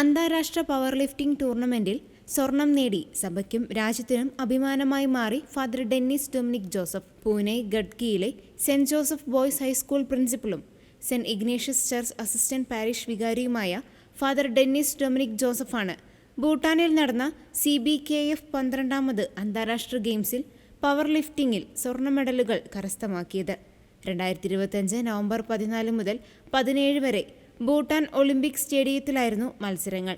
അന്താരാഷ്ട്ര power lifting ടൂർണമെന്റിൽ സ്വർണം നേടി സഭയ്ക്കും രാജ്യത്തിനും അഭിമാനമായി മാറി father Dennis Dominic Joseph Pune ഗഡ്കിയിലെ saint Joseph boys high school പ്രിൻസിപ്പളും saint Ignatius church assistant parish വികാരിയുമായ father Dennis Dominic ജോസഫാണ്. ഭൂട്ടാനിൽ നടന്ന സി ബി കെ എഫ് പന്ത്രണ്ടാമത് അന്താരാഷ്ട്ര ഗെയിംസിൽ പവർ ലിഫ്റ്റിംഗിൽ സ്വർണ മെഡലുകൾ കരസ്ഥമാക്കിയത്. രണ്ടായിരത്തി ഇരുപത്തിയഞ്ച് നവംബർ പതിനാല് മുതൽ പതിനേഴ് വരെ ഭൂട്ടാൻ ഒളിമ്പിക് സ്റ്റേഡിയത്തിലായിരുന്നു മത്സരങ്ങൾ.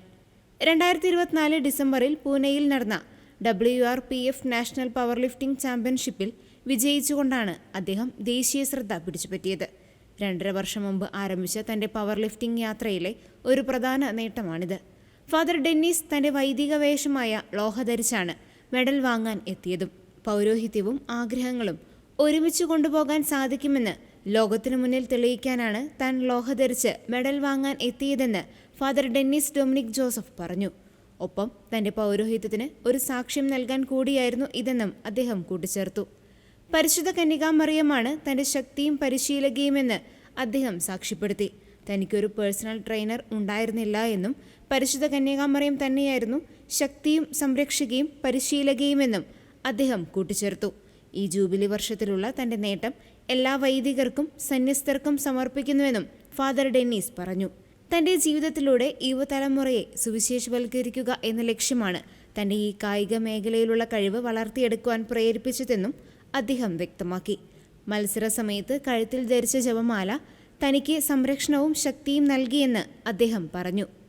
രണ്ടായിരത്തി ഇരുപത്തിനാല് ഡിസംബറിൽ പൂനെയിൽ നടന്ന W R P F national power lifting ചാമ്പ്യൻഷിപ്പിൽ വിജയിച്ചുകൊണ്ടാണ് അദ്ദേഹം ദേശീയ ശ്രദ്ധ പിടിച്ചുപറ്റിയത്. രണ്ടര വർഷം മുമ്പ് ആരംഭിച്ച തന്റെ പവർ ലിഫ്റ്റിംഗ് യാത്രയിലെ ഒരു പ്രധാന നേട്ടമാണിത്. ഫാദർ ഡെന്നീസ് തന്റെ വൈദിക വേഷമായ ലോഹ ധരിച്ചാണ് മെഡൽ വാങ്ങാൻ എത്തിയതും പൗരോഹിത്യവും ആഗ്രഹങ്ങളും ഒരുമിച്ച് കൊണ്ടുപോകാൻ സാധിക്കുമെന്ന് ലോകത്തിനു മുന്നിൽ തെളിയിക്കാനാണ് താൻ ലോഹ ധരിച്ച് മെഡൽ വാങ്ങാൻ എത്തിയതെന്ന് ഫാദർ ഡെന്നിസ് ഡൊമിനിക് ജോസഫ് പറഞ്ഞു. ഒപ്പം തന്റെ പൗരോഹിത്യത്തിന് ഒരു സാക്ഷ്യം നൽകാൻ കൂടിയായിരുന്നു ഇതെന്നും അദ്ദേഹം കൂട്ടിച്ചേർത്തു. പരിശുദ്ധ കന്യകാമറിയമാണ് തന്റെ ശക്തിയും പരിശീലകയുമെന്ന് അദ്ദേഹം സാക്ഷ്യപ്പെടുത്തി. തനിക്കൊരു പേഴ്സണൽ ട്രെയിനർ ഉണ്ടായിരുന്നില്ല എന്നും പരിശുദ്ധ കന്യകാമറിയം തന്നെയായിരുന്നു ശക്തിയും സംരക്ഷകയും പരിശീലകയുമെന്നും അദ്ദേഹം കൂട്ടിച്ചേർത്തു. ഈ ജൂബിലി വർഷത്തിലുള്ള തന്റെ നേട്ടം എല്ലാ വൈദികർക്കും സന്യസ്തർക്കും സമർപ്പിക്കുന്നുവെന്നും ഫാദർ ഡെന്നീസ് പറഞ്ഞു. തന്റെ ജീവിതത്തിലൂടെ യുവതലമുറയെ സുവിശേഷവൽക്കരിക്കുക എന്ന ലക്ഷ്യമാണ് തന്റെ ഈ കായിക മേഖലയിലുള്ള കഴിവ് വളർത്തിയെടുക്കുവാൻ പ്രേരിപ്പിച്ചതെന്നും അദ്ദേഹം വ്യക്തമാക്കി. മത്സര സമയത്ത് കഴുത്തിൽ ധരിച്ച ജപമാല തനിക്ക് സംരക്ഷണവും ശക്തിയും നൽകിയെന്ന് അദ്ദേഹം പറഞ്ഞു.